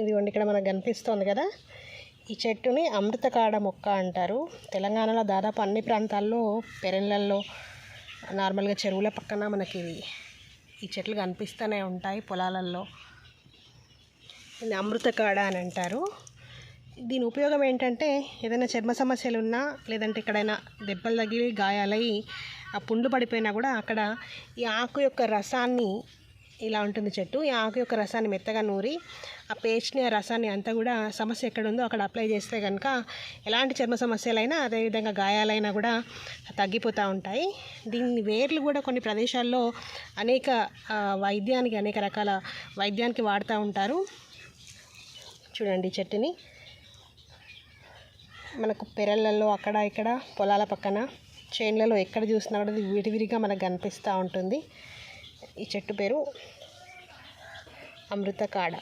ఇదిగోండి ఇక్కడ మనకు కనిపిస్తోంది కదా. ఈ చెట్టుని అమృతకాడ మొక్క అంటారు. తెలంగాణలో దాదాపు అన్ని ప్రాంతాల్లో పెరళ్ళల్లో నార్మల్గా చెరువుల పక్కన మనకి ఈ చెట్లు కనిపిస్తూనే ఉంటాయి పొలాలలో ఇది అమృతకాడ అని అంటారు. దీని ఉపయోగం ఏంటంటే ఏదైనా చర్మ సమస్యలు ఉన్నా లేదంటే ఎక్కడైనా దెబ్బలు తగిలి గాయాలయ్యి ఆ పుండ్లు పడిపోయినా కూడా అక్కడ ఈ ఆకు యొక్క రసాన్ని ఇలా ఉంటుంది చెట్టు. ఈ ఆకు యొక్క రసాన్ని మెత్తగా నూరి ఆ పేస్ట్ని ఆ రసాన్ని అంతా కూడా సమస్య ఎక్కడ ఉందో అక్కడ అప్లై చేస్తే కనుక ఎలాంటి చర్మ సమస్యలైనా అదేవిధంగా గాయాలైనా కూడా తగ్గిపోతూ ఉంటాయి. దీని వేర్లు కూడా కొన్ని ప్రదేశాల్లో అనేక వైద్యానికి అనేక రకాల వైద్యానికి వాడుతూ ఉంటారు. చూడండి చెట్టుని. మనకు పెరళ్ళల్లో అక్కడ ఇక్కడ పొలాల పక్కన చేన్లలో ఎక్కడ చూసినా కూడా విడివిడిగా మనకు కనిపిస్తూ ఉంటుంది. ఈ చెట్టు పేరు అమృతకాడ.